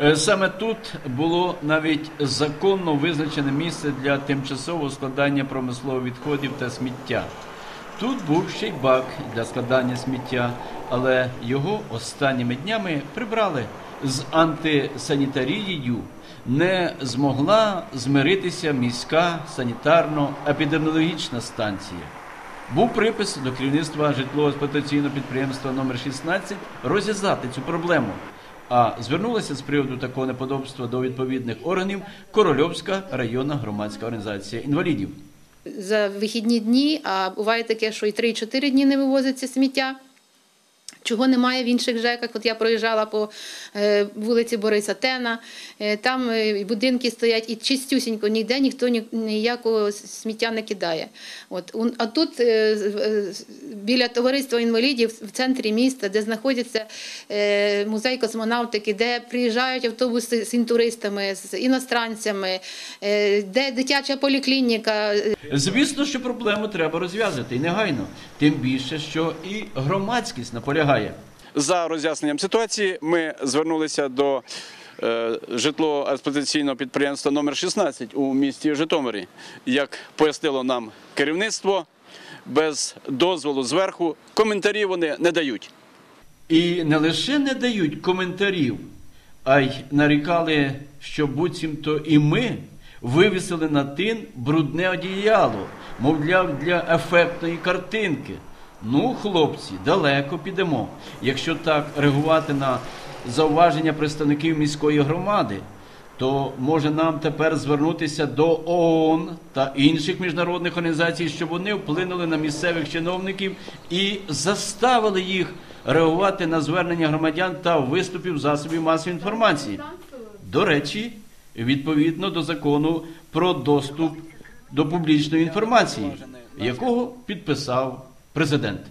Е, Саме тут було навіть законно визначене місце для тимчасового складання промислових відходів та сміття. Тут був ще й бак для складання сміття, але його останніми днями прибрали. З антисанітарією не змогла змиритися міська санітарно-епідеміологічна станція. Був припис до керівництва житлово-експлуатаційного підприємства номер 16 розв'язати цю проблему. А звернулася з приводу такого неподобства до відповідних органів Корольовська районна громадська організація інвалідів. за вихідні дні, а буває таке, що і 3-4 дні не вивозиться сміття. Чого немає в інших ЖЕКах. От я проїжджала по е, вулиці Бориса Тена, е, там е, будинки стоять і чистюсінько, ніде ніхто ніякого сміття не кидає. От, а тут біля товариства інвалідів в центрі міста, де знаходиться музей космонавтики, де приїжджають автобуси з інтуристами, з іностранцями, де дитяча поліклініка, Звісно, що проблему треба розв'язати і негайно, тим більше, що і громадськість наполягає. За роз'ясненням ситуації ми звернулися до е, житлово-експлуатаційного підприємства номер 16 у місті Житомирі. Як пояснило нам керівництво, без дозволу зверху коментарі вони не дають. І не лише не дають коментарів, а й нарікали, що буцімто і ми вивісили на тин брудне одіяло, мовляв, для ефектної картинки. Ну, хлопці, далеко підемо, якщо так реагувати на зауваження представників міської громади. То може нам тепер звернутися до ООН та інших міжнародних організацій, щоб вони вплинули на місцевих чиновників і заставили їх реагувати на звернення громадян та виступів засобів масової інформації. До речі, відповідно до закону про доступ до публічної інформації, якого підписав president.